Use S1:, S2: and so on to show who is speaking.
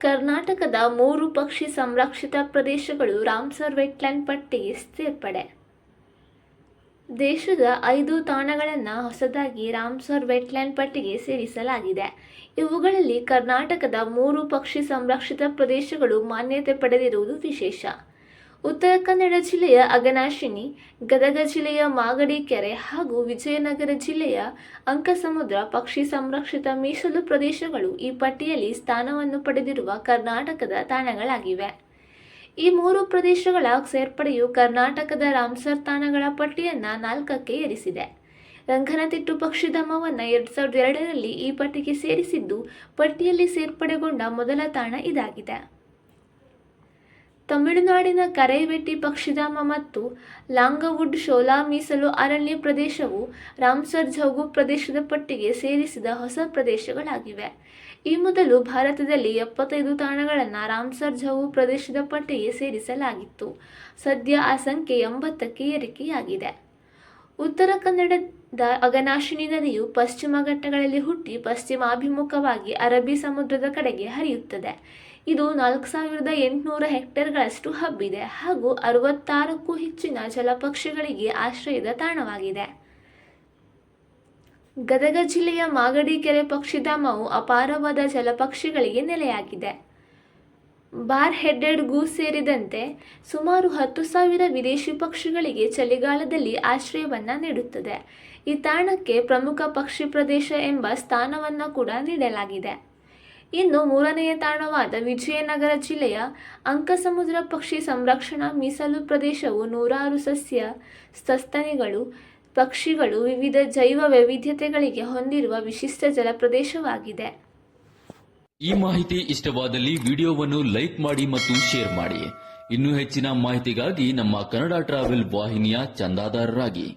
S1: ಕರ್ನಾಟಕದ ಮೂರು ಪಕ್ಷಿ ಸಂರಕ್ಷಿತ ಪ್ರದೇಶಗಳು ರಾಮ್ಸರ್ ವೆಟ್ಲ್ಯಾಂಡ್ ಪಟ್ಟಿಗೆ ಸೇರ್ಪಡೆ ದೇಶದ ಐದು ತಾಣಗಳನ್ನು ಹೊಸದಾಗಿ ರಾಮ್ಸರ್ ವೆಟ್ಲ್ಯಾಂಡ್ ಪಟ್ಟಿಗೆ ಸೇರಿಸಲಾಗಿದೆ. ಇವುಗಳಲ್ಲಿ ಕರ್ನಾಟಕದ ಮೂರು ಪಕ್ಷಿ ಸಂರಕ್ಷಿತ ಪ್ರದೇಶಗಳು ಮಾನ್ಯತೆ ಪಡೆದಿರುವುದು ವಿಶೇಷ. ಉತ್ತರ ಕನ್ನಡ ಜಿಲ್ಲೆಯ ಅಗನಾಶಿನಿ, ಗದಗ ಜಿಲ್ಲೆಯ ಮಾಗಡಿ ಕೆರೆ ಹಾಗೂ ವಿಜಯನಗರ ಜಿಲ್ಲೆಯ ಅಂಕಸಮುದ್ರ ಪಕ್ಷಿ ಸಂರಕ್ಷಿತ ಮೀಸಲು ಪ್ರದೇಶಗಳು ಈ ಪಟ್ಟಿಯಲ್ಲಿ ಸ್ಥಾನವನ್ನು ಪಡೆದಿರುವ ಕರ್ನಾಟಕದ ತಾಣಗಳಾಗಿವೆ. ಈ ಮೂರು ಪ್ರದೇಶಗಳ ಸೇರ್ಪಡೆಯು ಕರ್ನಾಟಕದ ರಾಮ್ಸರ್ ತಾಣಗಳ ಪಟ್ಟಿಯನ್ನು ನಾಲ್ಕಕ್ಕೆ ಏರಿಸಿದೆ. ರಂಗನತಿಟ್ಟು ಪಕ್ಷಿಧಾಮವನ್ನು ಎರಡು ಸಾವಿರದ ಎರಡರಲ್ಲಿ ಈ ಪಟ್ಟಿಗೆ ಸೇರಿಸಿದ್ದು, ಪಟ್ಟಿಯಲ್ಲಿ ಸೇರ್ಪಡೆಗೊಂಡ ಮೊದಲ ತಾಣ ಇದಾಗಿದೆ. ತಮಿಳುನಾಡಿನ ಕರೈವೆಟ್ಟಿ ಪಕ್ಷಿಧಾಮ ಮತ್ತು ಲಾಂಗವುಡ್ ಶೋಲಾ ಮೀಸಲು ಅರಣ್ಯ ಪ್ರದೇಶವು ರಾಮ್ಸರ್ ಜೌಗು ಪ್ರದೇಶದ ಪಟ್ಟಿಗೆ ಸೇರಿಸಿದ ಹೊಸ ಪ್ರದೇಶಗಳಾಗಿವೆ. ಈ ಮೊದಲು ಭಾರತದಲ್ಲಿ ಎಪ್ಪತ್ತೈದು ತಾಣಗಳನ್ನು ರಾಮ್ಸರ್ ಜೌಗು ಪ್ರದೇಶದ ಪಟ್ಟಿಗೆ ಸೇರಿಸಲಾಗಿತ್ತು. ಸದ್ಯ ಆ ಸಂಖ್ಯೆ ಎಂಬತ್ತಕ್ಕೆ ಏರಿಕೆಯಾಗಿದೆ. ಉತ್ತರ ಕನ್ನಡದ ಅಗನಾಶಿನಿ ನದಿಯು ಪಶ್ಚಿಮ ಘಟ್ಟಗಳಲ್ಲಿ ಹುಟ್ಟಿ ಪಶ್ಚಿಮಾಭಿಮುಖವಾಗಿ ಅರಬ್ಬಿ ಸಮುದ್ರದ ಕಡೆಗೆ ಹರಿಯುತ್ತದೆ. ಇದು ನಾಲ್ಕು ಸಾವಿರದ ಎಂಟುನೂರ ಹೆಕ್ಟೇರ್ಗಳಷ್ಟು ಹಬ್ಬಿದೆ ಹಾಗೂ ಅರವತ್ತಾರಕ್ಕೂ ಹೆಚ್ಚಿನ ಜಲಪಕ್ಷಿಗಳಿಗೆ ಆಶ್ರಯದ ತಾಣವಾಗಿದೆ. ಗದಗ ಜಿಲ್ಲೆಯ ಮಾಗಡಿ ಕೆರೆ ಪಕ್ಷಿಧಾಮವು ಅಪಾರವಾದ ಜಲಪಕ್ಷಿಗಳಿಗೆ ನೆಲೆಯಾಗಿದೆ. ಬಾರ್ ಹೆಡ್ಡೆಡ್ ಗೂ ಸೇರಿದಂತೆ ಸುಮಾರು ಹತ್ತು ಸಾವಿರ ವಿದೇಶಿ ಪಕ್ಷಿಗಳಿಗೆ ಚಳಿಗಾಲದಲ್ಲಿ ಆಶ್ರಯವನ್ನು ನೀಡುತ್ತದೆ. ಈ ತಾಣಕ್ಕೆ ಪ್ರಮುಖ ಪಕ್ಷಿ ಪ್ರದೇಶ ಎಂಬ ಸ್ಥಾನವನ್ನು ಕೂಡ ನೀಡಲಾಗಿದೆ. ಇನ್ನು ಮೂರನೆಯ ತಾಣವಾದ ವಿಜಯನಗರ ಜಿಲ್ಲೆಯ ಅಂಕಸಮುದ್ರ ಪಕ್ಷಿ ಸಂರಕ್ಷಣಾ ಮೀಸಲು ಪ್ರದೇಶವು ನೂರಾರು ಸಸ್ಯ, ಸಸ್ತನಿಗಳು, ಪಕ್ಷಿಗಳು ವಿವಿಧ ಜೈವ ವೈವಿಧ್ಯತೆಗಳಿಗೆ ಹೊಂದಿರುವ ವಿಶಿಷ್ಟ ಜಲಪ್ರದೇಶವಾಗಿದೆ.
S2: ಈ ಮಾಹಿತಿ ಇಷ್ಟವಾದಲ್ಲಿ ವಿಡಿಯೋವನ್ನು ಲೈಕ್ ಮಾಡಿ ಮತ್ತು ಶೇರ್ ಮಾಡಿ. ಇನ್ನೂ ಹೆಚ್ಚಿನ ಮಾಹಿತಿಗಾಗಿ ನಮ್ಮ ಕನ್ನಡ ಟ್ರಾವೆಲ್ ವಾಹಿನಿಯ ಚಂದಾದಾರರಾಗಿ.